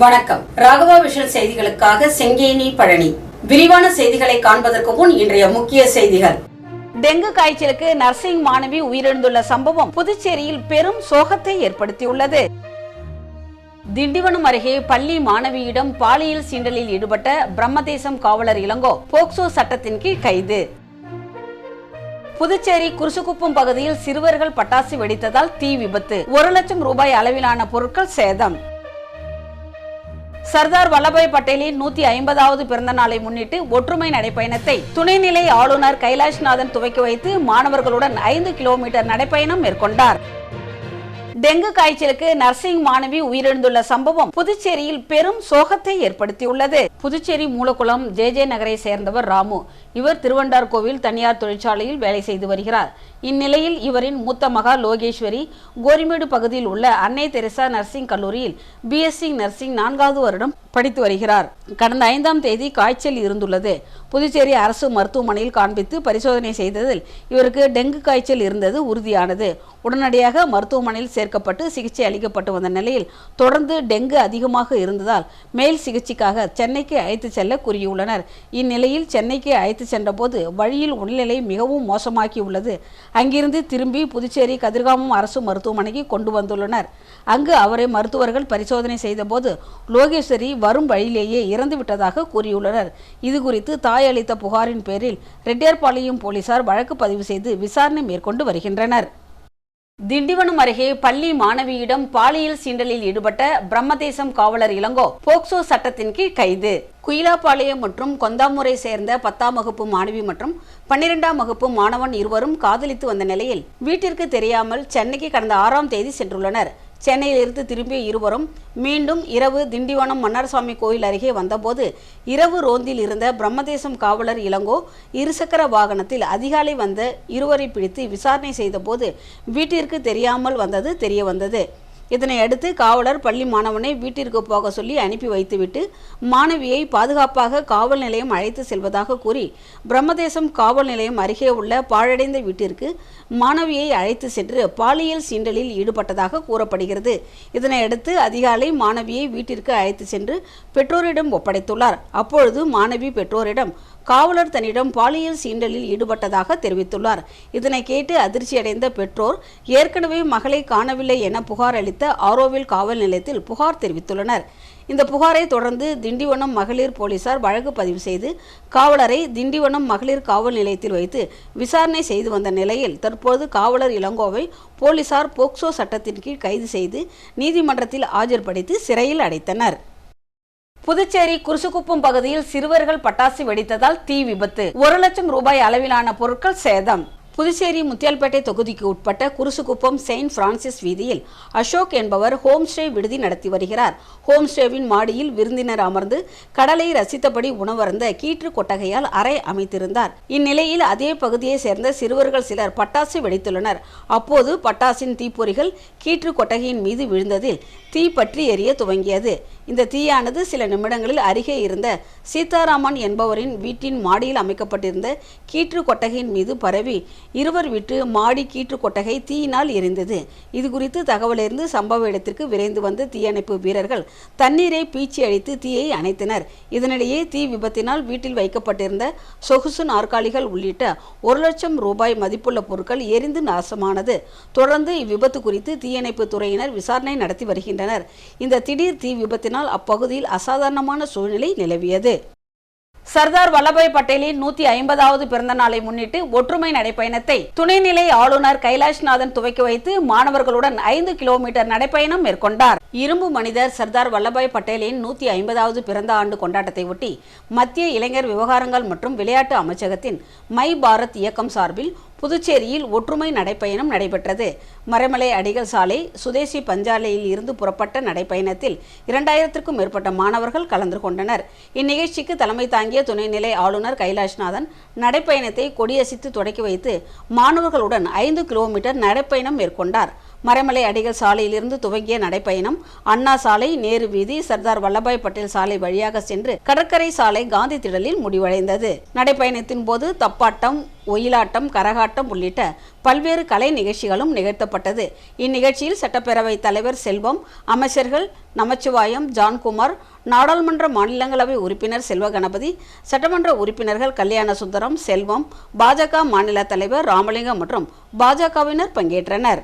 வணக்கம். ராகவா விஷன் செய்திகளுக்காக செங்கேனி பழனி. விரிவான செய்திகளை காண்பதற்கு முன் இன்றைய முக்கிய செய்திகள். டெங்கு காய்ச்சலுக்கு நர்சிங் மாணவி உயிரிழந்துள்ள சம்பவம் புதுச்சேரியில் பெரும் சோகத்தை ஏற்படுத்தியுள்ளது. திண்டிவனம் அருகே பள்ளி மாணவியிடம் பாலியல் சீண்டலில் ஈடுபட்ட பிரம்மதேசம் காவலர் இளங்கோ போக்சோ சட்டத்தின் கீழ் கைது. புதுச்சேரி குருசுகுப்பம் பகுதியில் சிறுவர்கள் பட்டாசு வெடித்ததால் தீ விபத்து. ஒரு லட்சம் ரூபாய் அளவிலான பொருட்கள் சேதம். சர்தார் வல்லபாய் பட்டேலின் நூத்தி ஐம்பதாவது பிறந்த நாளை முன்னிட்டு ஒற்றுமை நடைப்பயணத்தை துணைநிலை ஆளுநர் கைலாஷ்நாதன் துவக்கி வைத்து மாணவர்களுடன் ஐந்து கிலோமீட்டர் நடைப்பயணம் மேற்கொண்டார். டெங்கு காய்ச்சலுக்கு நர்சிங் மாணவி உயிரிழந்துள்ள சம்பவம் புதுச்சேரியில் பெரும் சோகத்தை ஏற்படுத்தியுள்ளது. புதுச்சேரி மூலக்குளம் ஜே ஜே நகரை சேர்ந்தவர் ராமு. இவர் திருவண்டார் கோவில் தனியார் தொழிற்சாலையில் வேலை செய்து வருகிறார். இந்நிலையில் இவரின் மூத்த மகா லோகேஸ்வரி கோரிமேடு பகுதியில் உள்ள அன்னை தெரசா நர்சிங் கல்லூரியில் பிஎஸ்சி நர்சிங் நான்காவது வருடம் படித்து வருகிறார். கடந்த ஐந்தாம் தேதி காய்ச்சல் இருந்துள்ளது. புதுச்சேரி அரசு மருத்துவமனையில் காண்பித்து பரிசோதனை செய்ததில் இவருக்கு டெங்கு காய்ச்சல் இருந்தது உறுதியானது. உடனடியாக மருத்துவமனையில் சேர்க்கப்பட்டு சிகிச்சை அளிக்கப்பட்டு வந்த நிலையில் தொடர்ந்து டெங்கு அதிகமாக இருந்ததால் மேல் சிகிச்சைக்காக சென்னைக்கு அழைத்து செல்ல கூறியுள்ளனர். இந்நிலையில் சென்னைக்கு அழைத்து சென்றபோது வழியில் உடல்நிலை மிகவும் மோசமாகி உள்ளது அங்கிருந்து திரும்பி புதுச்சேரி கதிர்காமம் அரசு மருத்துவமனைக்கு கொண்டு வந்துள்ளனர். அங்கு அவரை மருத்துவர்கள் பரிசோதனை செய்தபோது லோகேஸ்வரி வரும் வழியிலேயே இறந்து விட்டதாக கூறியுள்ளனர். இது குறித்து தாய் அளித்த புகாரின் பேரில் ரெட்டியார்பாளையம் போலீசார் வழக்கு பதிவு செய்து விசாரணை மேற்கொண்டு வருகின்றனர். திண்டிவனம் அருகே பள்ளி மாணவியிடம் பாலியல் சீண்டலில் ஈடுபட்ட பிரம்மதேசம் காவலர் இளங்கோ போக்சோ சட்டத்தின் கீழ் கைது. குயிலாப்பாளையம் மற்றும் கொந்தாமூரை சேர்ந்த பத்தாம் வகுப்பு மாணவி மற்றும் பன்னிரெண்டாம் வகுப்பு மாணவன் இருவரும் காதலித்து வந்த நிலையில் வீட்டிற்கு தெரியாமல் சென்னைக்கு கடந்த ஆறாம் தேதி சென்றுள்ளனர். சென்னையிலிருந்து திரும்பிய இருவரும் மீண்டும் இரவு திண்டிவனம் மன்னார்சாமி கோயில் அருகே வந்தபோது இரவு ரோந்தில் இருந்த பிரம்மதேசம் காவலர் இளங்கோ இருசக்கர வாகனத்தில் அதிகாலை வந்த இருவரை பிடித்து விசாரணை செய்தபோது வீட்டிற்கு தெரியாமல் வந்தது தெரிய வந்தது. இதனை அடுத்து காவலர் பள்ளி மாணவனை வீட்டிற்கு போக சொல்லி அனுப்பி வைத்துவிட்டு மாணவியை பாதுகாப்பாக காவல் நிலையம் அழைத்து செல்வதாக கூறி பிரம்மதேசம் காவல் நிலையம் அருகே உள்ள பாழடைந்த வீட்டிற்கு மாணவியை அழைத்து சென்று பாலியல் சீண்டலில் ஈடுபட்டதாக கூறப்படுகிறது. இதனையடுத்து அதிகாலை மாணவியை வீட்டிற்கு அழைத்து சென்று பெற்றோரிடம் ஒப்படைத்துள்ளார். அப்பொழுது மாணவி பெற்றோரிடம் காவலர் தன்னிடம் பாலியல் சீண்டலில் ஈடுபட்டதாக தெரிவித்துள்ளார். இதனை கேட்டு அதிர்ச்சியடைந்த பெற்றோர் ஏற்கனவே மகளை காணவில்லை என புகார் அளித்த ஆரோவில் காவல் நிலையத்தில் புகார் தெரிவித்துள்ளனர். இந்த புகாரை தொடர்ந்து திண்டிவனம் மகளிர் போலீசார் வழக்கு பதிவு செய்து காவலரை திண்டிவனம் மகளிர் காவல் நிலையத்தில் வைத்து விசாரணை செய்து வந்த நிலையில் தற்போது காவலர் இளங்கோவை போலீசார் போக்சோ சட்டத்தின் கீழ் கைது செய்து நீதிமன்றத்தில் ஆஜர்படுத்தி சிறையில் அடைத்தனர். புதுச்சேரி குருசுகுப்பம் பகுதியில் சிறுவர்கள் பட்டாசு வெடித்ததால் தீ விபத்து. ஒரு லட்சம் ரூபாய் அளவிலான பொருட்கள் சேதம். புதுச்சேரி முத்தியால்பேட்டை தொகுதிக்கு உட்பட்ட குருசுகுப்பம் செயின்ட் பிரான்சிஸ் வீதியில் அசோக் என்பவர் ஹோம் ஸ்டே விடுதி நடத்தி வருகிறார். ஹோம் ஸ்டேவின் மாடியில் விருந்தினர் அமர்ந்து கடலை ரசித்தபடி உணவருந்த கீற்று கொட்டகையால் அறை அமைத்திருந்தார். இந்நிலையில் அதே பகுதியை சேர்ந்த சிறுவர்கள் சிலர் பட்டாசு வெடித்துள்ளனர். அப்போது பட்டாசின் தீப்பொறிகள் கீற்று கொட்டகையின் மீது விழுந்ததில் தீ பற்றி எரிய துவங்கியது. இந்த தீயானது சில நிமிடங்களில் அருகே இருந்த சீதாராமன் என்பவரின் வீட்டின் மாடியில் அமைக்கப்பட்டிருந்த கீற்று கொட்டகையின் மீது பரவி இருவர் வீட்டு மாடி கீற்று கொட்டகை தீயினால் எரிந்தது. இது குறித்து தகவலறிந்து சம்பவ இடத்திற்கு விரைந்து வந்த தீயணைப்பு வீரர்கள் தண்ணீரை பீச்சி அழித்து தீயை அணைத்தனர். இதனிடையே தீ விபத்தினால் வீட்டில் வைக்கப்பட்டிருந்த சொகுசு நாற்காலிகள் உள்ளிட்ட ஒரு லட்சம் ரூபாய் மதிப்புள்ள பொருட்கள் எரிந்து நாசமானது. தொடர்ந்து இவ்விபத்து குறித்து தீயணைப்பு துறையினர் விசாரணை நடத்தி வருகின்றனர். இந்த திடீர் தீ விபத்தினால் அப்பகுதியில் அசாதாரணமான சூழ்நிலை நிலவியது. சர்தார் வல்லபாய் பட்டேலின் நூத்தி ஐம்பதாவது பிறந்த நாளை முன்னிட்டு ஒற்றுமை நடைப்பயணத்தை துணைநிலை ஆளுநர் கைலாஷ்நாதன் துவக்கி வைத்து மாணவர்களுடன் ஐந்து கிலோமீட்டர் நடைப்பயணம் மேற்கொண்டார். இரும்பு மனிதர் சர்தார் வல்லபாய் பட்டேலின் நூத்தி ஐம்பதாவது பிறந்த ஆண்டு கொண்டாட்டத்தை ஒட்டி மத்திய இளைஞர் விவகாரங்கள் மற்றும் விளையாட்டு அமைச்சகத்தின் மை பாரத் இயக்கம் சார்பில் புதுச்சேரியில் ஒற்றுமை நடைப்பயணம் நடைபெற்றது. மறைமலை அடிகள் சாலை சுதேசி பஞ்சாலையில் இருந்து புறப்பட்ட நடைப்பயணத்தில் இரண்டாயிரத்திற்கும் மேற்பட்ட மாணவர்கள் கலந்து கொண்டனர். இந்நிகழ்ச்சிக்கு தலைமை தாங்கி வழங்கிய துணைநிலை ஆளுநர் கைலாஷ்நாதன் நடைப்பயணத்தை கொடியசித்து தொடக்கி வைத்து மாணவர்களுடன் ஐந்து கிலோமீட்டர் நடைப்பயணம் மேற்கொண்டார். மறைமலை அடிகள் சாலையிலிருந்து துவங்கிய நடைப்பயணம் அண்ணா சாலை நேரு வீதி சர்தார் வல்லபாய் பட்டேல் சாலை வழியாக சென்று கடற்கரை சாலை காந்தி திடலில் முடிவடைந்தது. நடைப்பயணத்தின் போது தப்பாட்டம் ஒயிலாட்டம் கரகாட்டம் உள்ளிட்ட பல்வேறு கலை நிகழ்ச்சிகளும் நிகழ்த்தப்பட்டது. இந்நிகழ்ச்சியில் சட்டப்பேரவை தலைவர் செல்வம் அமைச்சர்கள் நமச்சிவாயம் ஜான்குமார் நாடாளுமன்ற மாநிலங்களவை உறுப்பினர் செல்வ கணபதி சட்டமன்ற உறுப்பினர்கள் கல்யாண சுந்தரம் செல்வம் பாஜக மாநில தலைவர் ராமலிங்கம் மற்றும் பாஜகவினர் பங்கேற்றனர்.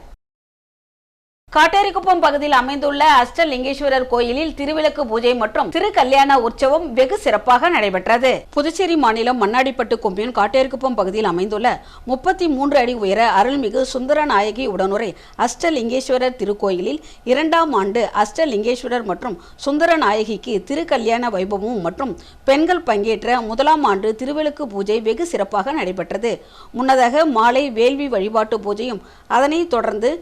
காட்டேரிக்குப்பம் பகுதியில் அமைந்துள்ள அஷ்டலிங்கேஸ்வரர் கோயிலில் திருவிளக்கு பூஜை மற்றும் திருக்கல்யாண உற்சவம் வெகு சிறப்பாக நடைபெற்றது. புதுச்சேரி மாநிலம் மண்ணாடிப்பட்டு கொம்பியூன் காட்டேரிக்குப்பம் பகுதியில் அமைந்துள்ள முப்பத்தி மூன்று அடி உயர அருள்மிகு சுந்தரநாயகி உடனுரை அஷ்டலிங்கேஸ்வரர் திருக்கோயிலில் இரண்டாம் ஆண்டு அஷ்டலிங்கேஸ்வரர் மற்றும் சுந்தரநாயகிக்கு திருக்கல்யாண வைபவமும் மற்றும் பெண்கள் பங்கேற்ற முதலாம் ஆண்டு திருவிளக்கு பூஜை வெகு சிறப்பாக நடைபெற்றது. முன்னதாக மாலை வேள்வி வழிபாட்டு பூஜையும் அதனைத் தொடர்ந்து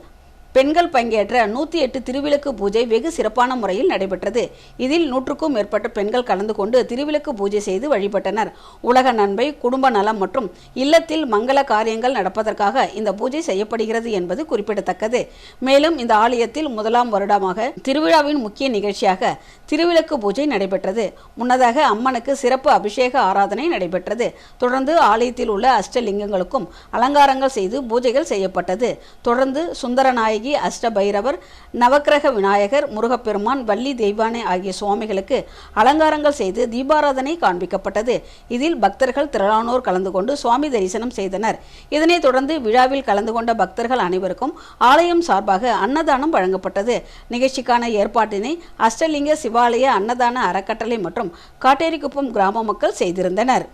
பெண்கள் பங்கேற்ற நூற்றி எட்டு திருவிளக்கு பூஜை வெகு சிறப்பான முறையில் நடைபெற்றது. இதில் நூற்றுக்கும் மேற்பட்ட பெண்கள் கலந்து கொண்டு திருவிளக்கு பூஜை செய்து வழிபட்டனர். உலக நன்மை குடும்ப நலம் மற்றும் இல்லத்தில் மங்கள காரியங்கள் நடப்பதற்காக இந்த பூஜை செய்யப்படுகிறது என்பது குறிப்பிடத்தக்கது. மேலும் இந்த ஆலயத்தில் முதலாம் வருடமாக திருவிழாவின் முக்கிய நிகழ்ச்சியாக திருவிளக்கு பூஜை நடைபெற்றது. முன்னதாக அம்மனுக்கு சிறப்பு அபிஷேக ஆராதனை நடைபெற்றது. தொடர்ந்து ஆலயத்தில் உள்ள அஷ்டலிங்கங்களுக்கும் அலங்காரங்கள் செய்து பூஜைகள் செய்யப்பட்டது. தொடர்ந்து சுந்தரநாயகி நாயகி அஷ்டபைரவர் நவக்கிரக விநாயகர் முருகப்பெருமான் வள்ளி தெய்வானை ஆகிய சுவாமிகளுக்கு அலங்காரங்கள் செய்து தீபாராதனை காண்பிக்கப்பட்டது. இதில் பக்தர்கள் திரளானோர் கலந்து கொண்டு சுவாமி தரிசனம் செய்தனர். இதனைத் தொடர்ந்து விழாவில் கலந்து கொண்ட பக்தர்கள் அனைவருக்கும் ஆலயம் சார்பாக அன்னதானம் வழங்கப்பட்டது. நிகழ்ச்சிக்கான ஏற்பாட்டினை அஷ்டலிங்க சிவாலய அன்னதான அறக்கட்டளை மற்றும் காட்டேரிக்குப்பம் கிராம மக்கள் செய்திருந்தனர்.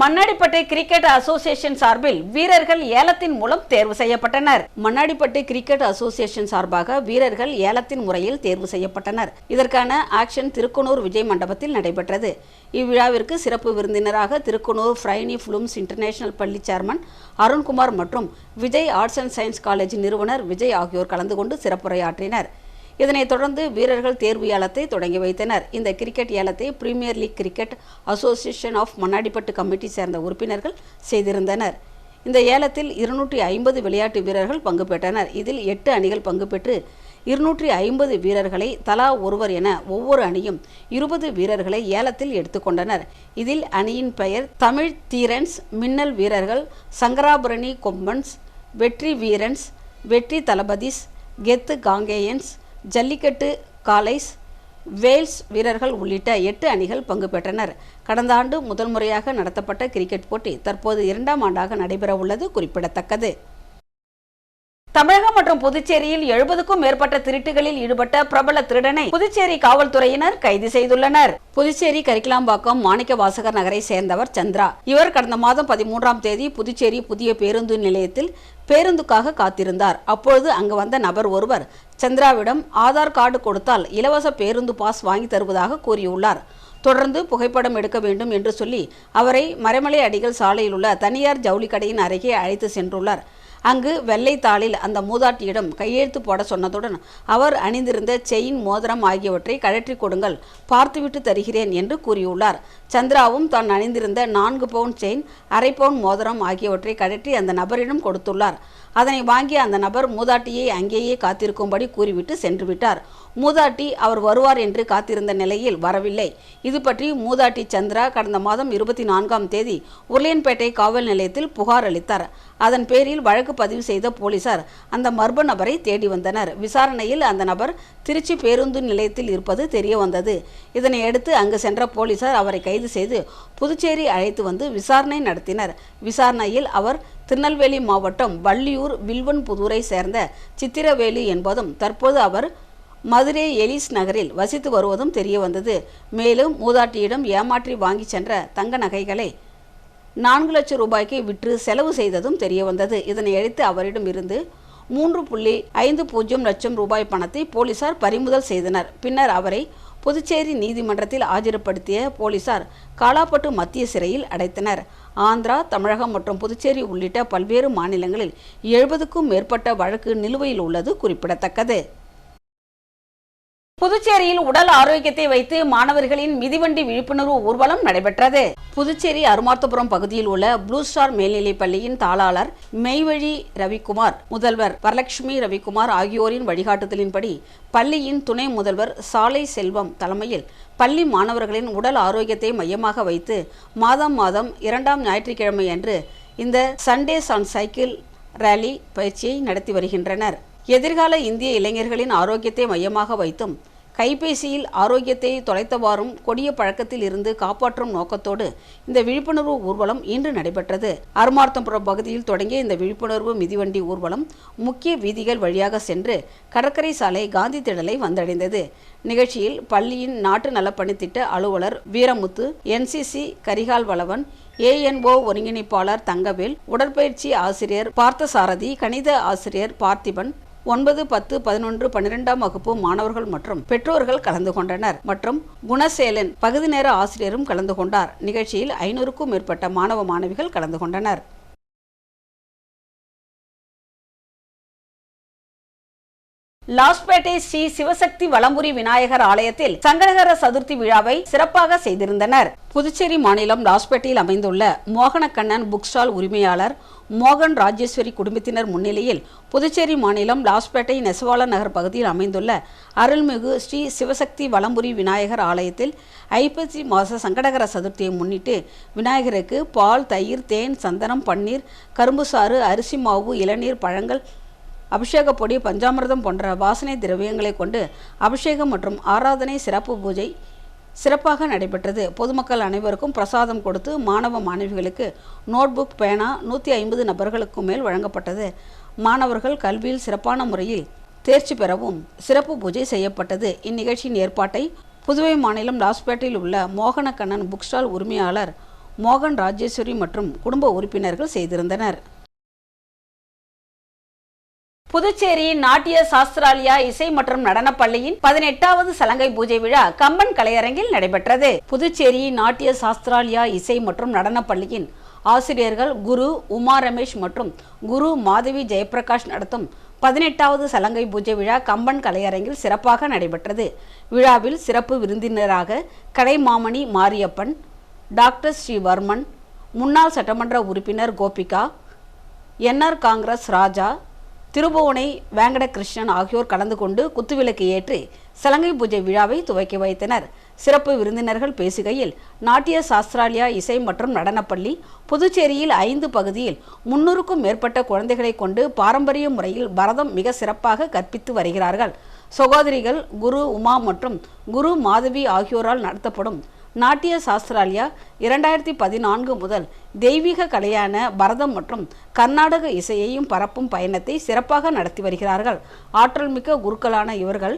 மண்ணாடிப்பட்டு கிரிக்கெட் அசோசியேஷன் சார்பில் வீரர்கள் ஏலத்தின் மூலம் தேர்வு செய்யப்பட்டனர். மண்ணாடிப்பட்டு கிரிக்கெட் அசோசியேஷன் சார்பாக வீரர்கள் ஏலத்தின் முறையில் தேர்வு செய்யப்பட்டனர். இதற்கான ஆக்ஷன் திருக்குனூர் விஜய் மண்டபத்தில் நடைபெற்றது. இவ்விழாவிற்கு சிறப்பு விருந்தினராக திருக்குனூர் ஃப்ரைனி ஃபிலிம்ஸ் இன்டர்நேஷனல் பள்ளி சேர்மன் அருண்குமார் மற்றும் Vijay arts and science college நிறுவனர் விஜய் ஆகியோர் கலந்து கொண்டு சிறப்புரையாற்றினர். இதனைத் தொடர்ந்து வீரர்கள் தேர்வு ஏலத்தை தொடங்கி வைத்தனர். இந்த cricket ஏலத்தை premier league cricket association of Mannadipattu committee சேர்ந்த உறுப்பினர்கள் செய்திருந்தனர். இந்த ஏலத்தில் இருநூற்றி ஐம்பது விளையாட்டு வீரர்கள் பங்கு பெற்றனர். இதில் எட்டு அணிகள் பங்கு பெற்று இருநூற்றி ஐம்பது வீரர்களை தலா ஒருவர் என ஒவ்வொரு அணியும் இருபது வீரர்களை ஏலத்தில் எடுத்துக்கொண்டனர் இதில் அணியின் பெயர் தமிழ் தீரன்ஸ் மின்னல் வீரர்கள் சங்கராபரணி கொம்பன்ஸ் வெற்றி வீரன்ஸ் வெற்றி தளபதிஸ் கெத்து காங்கேயன்ஸ் ஜல்லிக்கட்டு காலைஸ் வேல்ஸ் வீரர்கள் உள்ளிட்ட எட்டு அணிகள் பங்கு பெற்றனர். கடந்த ஆண்டு முதல் முறையாக நடத்தப்பட்ட கிரிக்கெட் போட்டி தற்போது இரண்டாம் ஆண்டாக நடைபெற உள்ளது குறிப்பிடத்தக்கது. தமிழகம் மற்றும் புதுச்சேரியில் எழுபதுக்கும் மேற்பட்ட திருட்டுகளில் ஈடுபட்ட பிரபல திருடனை புதுச்சேரி காவல்துறையினர் கைது செய்துள்ளனர். புதுச்சேரி கரிக்கலாம்பாக்கம் மாணிக்க வாசகர் நகரை சேர்ந்தவர் சந்திரா. இவர் கடந்த மாதம் பதிமூன்றாம் தேதி புதுச்சேரி புதிய பேருந்து நிலையத்தில் பேருந்துக்காக காத்திருந்தார். அப்பொழுது அங்கு வந்த நபர் ஒருவர் சந்திராவிடம் ஆதார் கார்டு கொடுத்தால் இலவச பேருந்து பாஸ் வாங்கி தருவதாக கூறியுள்ளார். தொடர்ந்து புகைப்படம் எடுக்க வேண்டும் என்று சொல்லி அவரை மறைமலை அடிகள் சாலையில் உள்ள தனியார் ஜவுளி கடையின் அருகே அழைத்து சென்றுள்ளார். அங்கு வெள்ளை தாளில் அந்த மூதாட்டியிடம் கையெழுத்து போட சொன்னதுடன் அவர் அணிந்திருந்த செயின் மோதிரம் ஆகியவற்றை கழற்றி கொடுங்கள் பார்த்துவிட்டு தருகிறேன் என்று கூறியுள்ளார். சந்திராவும் தான் அணிந்திருந்த நான்கு பவுன் செயின் அரை பவுன் மோதிரம் ஆகியவற்றை கழற்றி அந்த நபரிடம் கொடுத்துள்ளார். அதனை வாங்கிய அந்த நபர் மூதாட்டியை அங்கேயே காத்திருக்கும்படி கூறிவிட்டு சென்று விட்டார் மூதாட்டி அவர் வருவார் என்று காத்திருந்த நிலையில் வரவில்லை. இது பற்றி மூதாட்டி சந்திரா கடந்த மாதம் இருபத்தி நான்காம் தேதி உருளையன்பேட்டை காவல் நிலையத்தில் புகார் அளித்தார். அதன் பேரில் வழக்கு பதிவு செய்த போலீசார் அந்த மர்ம நபரை தேடி வந்தனர். விசாரணையில் அந்த நபர் திருச்சி பேருந்து நிலையத்தில் இருப்பது தெரிய வந்தது இதனை அடுத்து அங்கு சென்ற போலீசார் அவரை கைது செய்து புதுச்சேரி அழைத்து வந்து விசாரணை நடத்தினர். விசாரணையில் அவர் திருநெல்வேலி மாவட்டம் வள்ளியூர் வில்வன்புதூரை சேர்ந்த சித்திரவேலி என்பதும் தற்போது அவர் மதுரை எலிஸ் நகரில் வசித்து வருவதும் தெரிய வந்தது. மேலும் மூதாட்டியிடம் ஏமாற்றி வாங்கி சென்ற தங்க நகைகளை நான்கு லட்சம் ரூபாய்க்கு விற்று செலவு செய்ததும் தெரிய வந்தது. இதனை அவரிடம் இருந்து மூன்று புள்ளி ஐந்து பூஜ்ஜியம் லட்சம் ரூபாய் பணத்தை போலீசார் பறிமுதல் செய்தனர். பின்னர் அவரை புதுச்சேரி நீதிமன்றத்தில் ஆஜர்படுத்திய போலீசார் காலாப்பட்டு மத்திய சிறையில் அடைத்தனர். ஆந்திரா தமிழகம் மற்றும் புதுச்சேரி உள்ளிட்ட பல்வேறு மாநிலங்களில் எழுபதுக்கும் மேற்பட்ட வழக்கு நிலுவையில் உள்ளது குறிப்பிடத்தக்கது. புதுச்சேரியில் உடல் ஆரோக்கியத்தை வைத்து மாணவர்களின் மிதிவண்டி விழிப்புணர்வு ஊர்வலம் நடைபெற்றது. புதுச்சேரி அருமார்த்தபுரம் பகுதியில் உள்ள ப்ளூ ஸ்டார் மேல்நிலைப் பள்ளியின் தாளாளர் மெய்வழி ரவிக்குமார் முதல்வர் வரலட்சுமி ரவிக்குமார் ஆகியோரின் வழிகாட்டுதலின்படி பள்ளியின் துணை முதல்வர் சாலை செல்வம் தலைமையில் பள்ளி மாணவர்களின் உடல் ஆரோக்கியத்தை மையமாக வைத்து மாதம் மாதம் இரண்டாம் ஞாயிற்றுக்கிழமை அன்று இந்த சண்டேஸ் ஆன் சைக்கிள் ரேலி பயிற்சியை நடத்தி வருகின்றனர். எதிர்கால இந்திய இளைஞர்களின் ஆரோக்கியத்தை மையமாக வைத்தும் கைபேசியில் ஆரோக்கியத்தை தொலைத்தவாறும் கொடிய பழக்கத்தில் இருந்து காப்பாற்றும் நோக்கத்தோடு இந்த விழிப்புணர்வு ஊர்வலம் இன்று நடைபெற்றது. அருமார்த்தம்புரம் பகுதியில் தொடங்கிய இந்த விழிப்புணர்வு மிதிவண்டி ஊர்வலம் முக்கிய வீதிகள் வழியாக சென்று கடற்கரை சாலை காந்தி திடலை வந்தடைந்தது. நிகழ்ச்சியில் பள்ளியின் நாட்டு நலப்பணித்திட்ட அலுவலர் வீரமுத்து என்சிசி கரிகால் வளவன் ஏஎன்ஓ ஒருங்கிணைப்பாளர் தங்கவேல் உடற்பயிற்சி ஆசிரியர் பார்த்தசாரதி கணித ஆசிரியர் பார்த்திபன் ஒன்பது பத்து பதினொன்று பன்னிரெண்டாம் வகுப்பு மாணவர்கள் மற்றும் பெற்றோர்கள் கலந்து கொண்டனர். மற்றும் குணசேலன் பகுதி நேர ஆசிரியரும் கலந்து கொண்டார். நிகழ்ச்சியில் ஐநூறுக்கும் மேற்பட்ட மாணவ மாணவிகள் கலந்து கொண்டனர். லாஸ்பேட்டை ஸ்ரீ சிவசக்தி வளம்புரி விநாயகர் ஆலயத்தில் சங்கடகர சதுர்த்தி விழாவை சிறப்பாக செய்திருந்தனர். புதுச்சேரி மாநிலம் லாஸ்பேட்டையில் அமைந்துள்ள மோகனக்கண்ணன் புக் ஸ்டால் உரிமையாளர் மோகன் ராஜேஸ்வரி குடும்பத்தினர் முன்னிலையில் புதுச்சேரி மாநிலம் லாஸ்பேட்டை நெசவாளர் நகர் பகுதியில் அமைந்துள்ள அருள்மிகு ஸ்ரீ சிவசக்தி வளம்புரி விநாயகர் ஆலயத்தில் ஐப்பசி மாத சங்கடகர சதுர்த்தியை முன்னிட்டு விநாயகருக்கு பால் தயிர் தேன் சந்தனம் பன்னீர் கரும்பு சாறு அரிசி மாவு இளநீர் பழங்கள் அபிஷேக பொடி பஞ்சாமிர்தம் போன்ற வாசனை திரவியங்களை கொண்டு அபிஷேகம் மற்றும் ஆராதனை சிறப்பு பூஜை சிறப்பாக நடைபெற்றது. பொதுமக்கள் அனைவருக்கும் பிரசாதம் கொடுத்து மாணவ மாணவிகளுக்கு நோட்புக் பேனா நூற்றி ஐம்பது நபர்களுக்கு மேல் வழங்கப்பட்டது. மாணவர்கள் கல்வியில் சிறப்பான முறையில் தேர்ச்சி பெறவும் சிறப்பு பூஜை செய்யப்பட்டது. இந்நிகழ்ச்சியின் ஏற்பாட்டை புதுவை மாநிலம் லாஸ்பேட்டையில் உள்ள மோகனக்கண்ணன் புக் ஸ்டால் உரிமையாளர் மோகன் ராஜேஸ்வரி மற்றும் குடும்ப உறுப்பினர்கள் செய்திருந்தனர். புதுச்சேரி நாட்டிய சாஸ்திராலியா இசை மற்றும் நடனப் பள்ளியின் பதினெட்டாவது சலங்கை பூஜை விழா கம்பன் கலையரங்கில் நடைபெற்றது. புதுச்சேரி நாட்டிய சாஸ்திராலியா இசை மற்றும் நடனப் பள்ளியின் ஆசிரியர்கள் குரு உமா ரமேஷ் மற்றும் குரு மாதவி ஜெயபிரகாஷ் நடத்தும் பதினெட்டாவது சலங்கை பூஜை விழா கம்பன் கலையரங்கில் சிறப்பாக நடைபெற்றது. விழாவில் சிறப்பு விருந்தினராக கலைமாமணி மாரியப்பன் டாக்டர் ஸ்ரீவர்மன் முன்னாள் சட்டமன்ற உறுப்பினர் கோபிகா என்ஆர் காங்கிரஸ் ராஜா திருபுவனை வேங்கடகிருஷ்ணன் ஆகியோர் கலந்து கொண்டு குத்துவிளக்கு ஏற்றி சலங்கை பூஜை விழாவை துவக்கி வைத்தனர். சிறப்பு விருந்தினர்கள் பேசுகையில் நாட்டிய சாஸ்திராலியா இசை மற்றும் நடனப்பள்ளி புதுச்சேரியில் ஐந்து பகுதியில் முன்னூறுக்கும் மேற்பட்ட குழந்தைகளை கொண்டு பாரம்பரிய முறையில் பரதம் மிக சிறப்பாக கற்பித்து வருகிறார்கள். சகோதரிகள் குரு உமா மற்றும் குரு மாதவி ஆகியோரால் நடத்தப்படும் நாட்டிய சாஸ்திராலியா இரண்டாயிரத்தி பதினான்கு முதல் தெய்வீக கலையான பரதம் மற்றும் கர்நாடக இசையையும் பரப்பும் பயணத்தை சிறப்பாக நடத்தி வருகிறார்கள். ஆற்றல்மிக்க குருக்களான இவர்கள்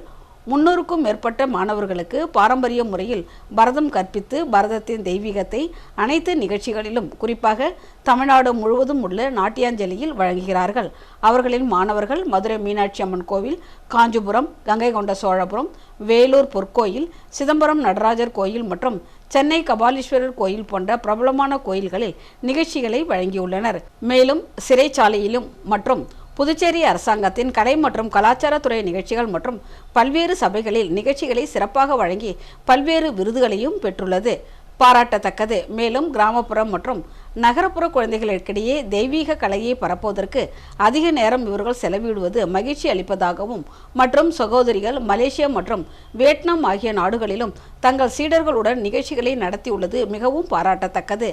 முன்னூறுக்கும் மேற்பட்ட மாணவர்களுக்கு பாரம்பரிய முறையில் பரதம் கற்பித்து பரதத்தின் தெய்வீகத்தை அனைத்து நிகழ்ச்சிகளிலும் குறிப்பாக தமிழ்நாடு முழுவதும் உள்ள நாட்டியாஞ்சலியில் வழங்குகிறார்கள். அவர்களின் மாணவர்கள் மதுரை மீனாட்சி அம்மன் கோவில் காஞ்சிபுரம் கங்கை கொண்ட சோழபுரம் வேலூர் பொற்கோயில் சிதம்பரம் நடராஜர் கோயில் மற்றும் சென்னை கபாலீஸ்வரர் கோயில் போன்ற பிரபலமான கோயில்களில் நிகழ்ச்சிகளை வழங்கியுள்ளனர். மேலும் சிறைச்சாலையிலும் மற்றும் புதுச்சேரி அரசாங்கத்தின் கலை மற்றும் கலாச்சாரத்துறை நிகழ்ச்சிகள் மற்றும் பல்வேறு சபைகளில் நிகழ்ச்சிகளை சிறப்பாக வழங்கி பல்வேறு விருதுகளையும் பெற்றுள்ளது. பாராட்டத்தக்கது. மேலும் கிராமப்புறம் மற்றும் நகரப்புற குழந்தைகளுக்கிடையே தெய்வீக கலையை பரப்புவதற்கு அதிக நேரம் இவர்கள் செலவிடுவது மகிழ்ச்சி அளிப்பதாகவும் மற்றும் சகோதரிகள் மலேசியா மற்றும் வியட்நாம் ஆகிய நாடுகளிலும் தங்கள் சீடர்களுடன் நிகழ்ச்சிகளை நடத்தியுள்ளது மிகவும் பாராட்டத்தக்கது.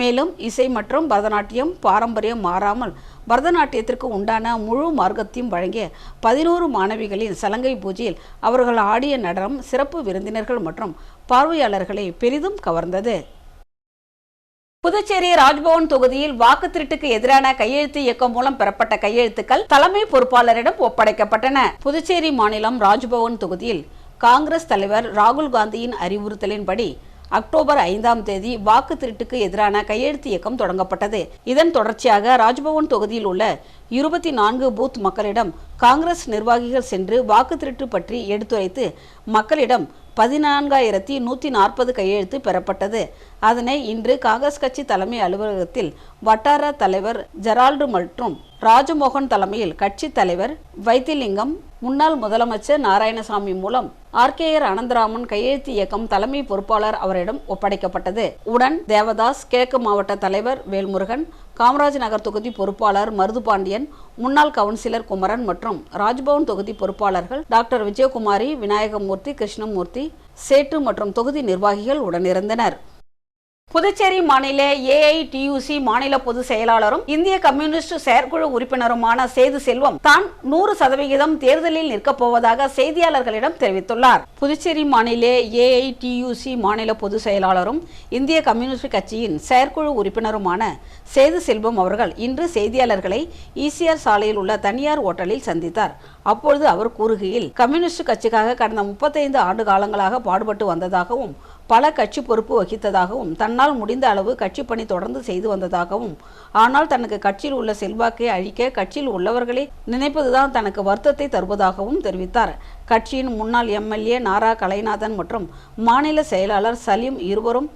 மேலும் இசை மற்றும் பரதநாட்டியம் பாரம்பரியம் மாறாமல் பரதநாட்டியத்திற்கு உண்டான முழு மார்க்கத்தையும் வழங்கிய பதினோரு மாணவிகளின் சலங்கை பூஜையில் அவர்கள் ஆடிய நடனம் சிறப்பு விருந்தினர்கள் மற்றும் பார்வையாளர்களை பெரிதும் கவர்ந்தது. புதுச்சேரி ராஜ்பவன் தொகுதியில் வாக்கு திருட்டுக்கு எதிரான கையெழுத்து இயக்கம் மூலம் பெறப்பட்ட கையெழுத்துக்கள் தலைமை பொறுப்பாளரிடம் ஒப்படைக்கப்பட்டன. புதுச்சேரி மாநிலம் ராஜ்பவன் தொகுதியில் காங்கிரஸ் தலைவர் ராகுல் காந்தியின் அறிவுறுத்தலின்படி அக்டோபர் ஐந்தாம் தேதி வாக்கு திருட்டுக்கு எதிரான கையெழுத்து இயக்கம் தொடங்கப்பட்டது. இதன் தொடர்ச்சியாக ராஜ்பவன் தொகுதியில் உள்ள இருபத்தி நான்கு பூத் மக்களிடம் காங்கிரஸ் நிர்வாகிகள் சென்று வாக்கு திருட்டு பற்றி எடுத்துரைத்து மக்களிடம் பதினான்காயிரத்தி நூற்றி நாற்பது கையெழுத்து பெறப்பட்டது. அதனை இன்று காங்கிரஸ் கட்சி தலைமை அலுவலகத்தில் வட்டார தலைவர் ஜெரால்டு மற்றும் ராஜமோகன் தலைமையில் கட்சி தலைவர் வைத்திலிங்கம் முன்னாள் முதலமைச்சர் நாராயணசாமி மூலம் ஆர்கேஆர் அனந்தராமன் கையெழுத்து இயக்கம் தலைமை பொறுப்பாளர் அவரிடம் ஒப்படைக்கப்பட்டது. உடன் தேவதாஸ் கிழக்கு மாவட்ட தலைவர் வேல்முருகன் காமராஜ் நகர் தொகுதி பொறுப்பாளர் மருதுபாண்டியன் முன்னாள் கவுன்சிலர் குமரன் மற்றும் ராஜ்பவன் தொகுதி பொறுப்பாளர்கள் டாக்டர் விஜயகுமாரி விநாயகமூர்த்தி கிருஷ்ணமூர்த்தி சேட்டு மற்றும் தொகுதி நிர்வாகிகள் உடனிருந்தனர். புதுச்சேரி மாநில ஏஐடியூசி மாநில பொதுச் செயலாளரும் இந்திய கம்யூனிஸ்ட் செயற்குழு உறுப்பினருமான சேது செல்வம் தான் நூறு சதவிகிதம் தேர்தலில் நிற்கப் போவதாக செய்தியாளர்களிடம் தெரிவித்துள்ளார். புதுச்சேரி மாநில ஏஐடியூசி மாநில பொதுச் செயலாளரும் இந்திய கம்யூனிஸ்ட் கட்சியின் செயற்குழு உறுப்பினருமான சேது செல்வம் அவர்கள் இன்று செய்தியாளர்களை ஈசிஆர் சாலையில் உள்ள தனியார் ஓட்டலில் சந்தித்தார். அப்பொழுது அவர் கூறுகையில் கம்யூனிஸ்ட் கட்சிக்காக கடந்த முப்பத்தைந்து ஆண்டு காலங்களாக பாடுபட்டு வந்ததாகவும் பல கட்சி பொறுப்பு வகித்ததாகவும் தன்னால் முடிந்த அளவு கட்சி பணி தொடர்ந்து செய்து வந்ததாகவும் ஆனால் தனக்கு கட்சியில் உள்ள செல்வாக்கை அழிக்க கட்சியில் உள்ளவர்களை நினைப்பதுதான் தனக்கு வருத்தத்தை தருவதாகவும் தெரிவித்தார். கட்சியின் முன்னாள் எம்எல்ஏ நாரா கலைநாதன் மற்றும் மாநில செயலாளர் சலீம் இருவரும்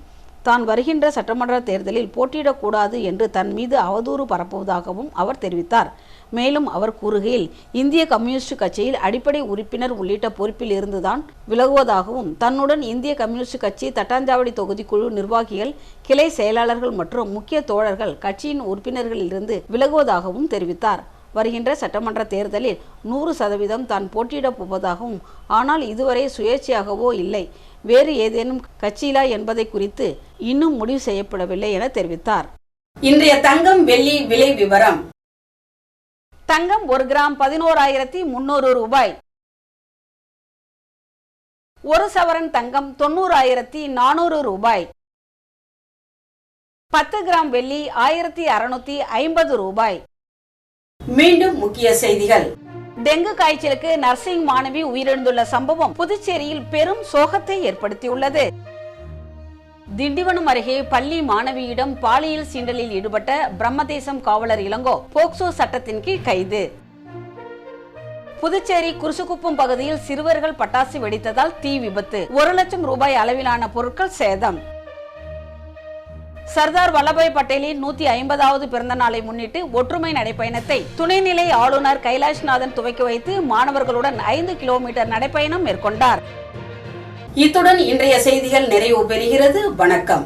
தான் வருகின்ற சட்டமன்ற தேர்தலில் போட்டியிடக்கூடாது என்று தன் மீது அவதூறு பரப்புவதாகவும் அவர் தெரிவித்தார். மேலும் அவர் கூறுகையில் இந்திய கம்யூனிஸ்ட் கட்சியில் அடிப்படை உறுப்பினர் உள்ளிட்ட பொறுப்பில் இருந்துதான் விலகுவதாகவும் தன்னுடன் இந்திய கம்யூனிஸ்ட் கட்சி தட்டாஞ்சாவடி தொகுதி குழு நிர்வாகிகள் கிளை செயலாளர்கள் மற்றும் முக்கிய தோழர்கள் கட்சியின் உறுப்பினர்களிலிருந்து விலகுவதாகவும் தெரிவித்தார். வருகின்ற சட்டமன்ற தேர்தலில் நூறு சதவீதம் தான் போட்டியிடப் போவதாகவும் ஆனால் இதுவரை சுயேட்சையாகவோ இல்லை. வேறு ஏதேனும் கட்சியிலா என்பதை குறித்து இன்னும் முடிவு செய்யப்படவில்லை என தெரிவித்தார். இன்றைய தங்கம் வெள்ளி விலை விவரம். தங்கம் ஒரு கிராம் பதினோராயிரத்தி முன்னூறு ரூபாய். ஒரு சவரன் தங்கம் தொண்ணூறாயிரத்தி நானூறு ரூபாய். பத்து கிராம் வெள்ளி ஆயிரத்தி அறுநூத்தி ஐம்பது ரூபாய். மீண்டும் முக்கிய செய்திகள். டெங்கு காய்ச்சலுக்கு நர்சிங் மாணவி உயிரிழந்துள்ள சம்பவம் புதுச்சேரியில் பெரும் சோகத்தை ஏற்படுத்தியுள்ளது. திண்டிவனம் அருகே பள்ளி மாணவியிடம் பாலியல் சீண்டலில் ஈடுபட்ட பிரம்மதேசம் காவலர் இளங்கோ போக்சோ சட்டத்தின் கீழ் கைது. புதுச்சேரி குருசுகுப்பம் பகுதியில் சிறுவர்கள் பட்டாசு வெடித்ததால் தீ விபத்து. ஒரு லட்சம் ரூபாய் அளவிலான பொருட்கள் சேதம். சர்தார் வல்லபாய் பட்டேலின் நூத்தி ஐம்பதாவது பிறந்த நாளை முன்னிட்டு ஒற்றுமை நடைப்பயணத்தை துணைநிலை ஆளுநர் கைலாஷ்நாதன் துவக்கி வைத்து மாணவர்களுடன் ஐந்து கிலோமீட்டர் நடைப்பயணம் மேற்கொண்டார். இத்துடன் இன்றைய செய்திகள் நிறைவு பெறுகிறது. வணக்கம்.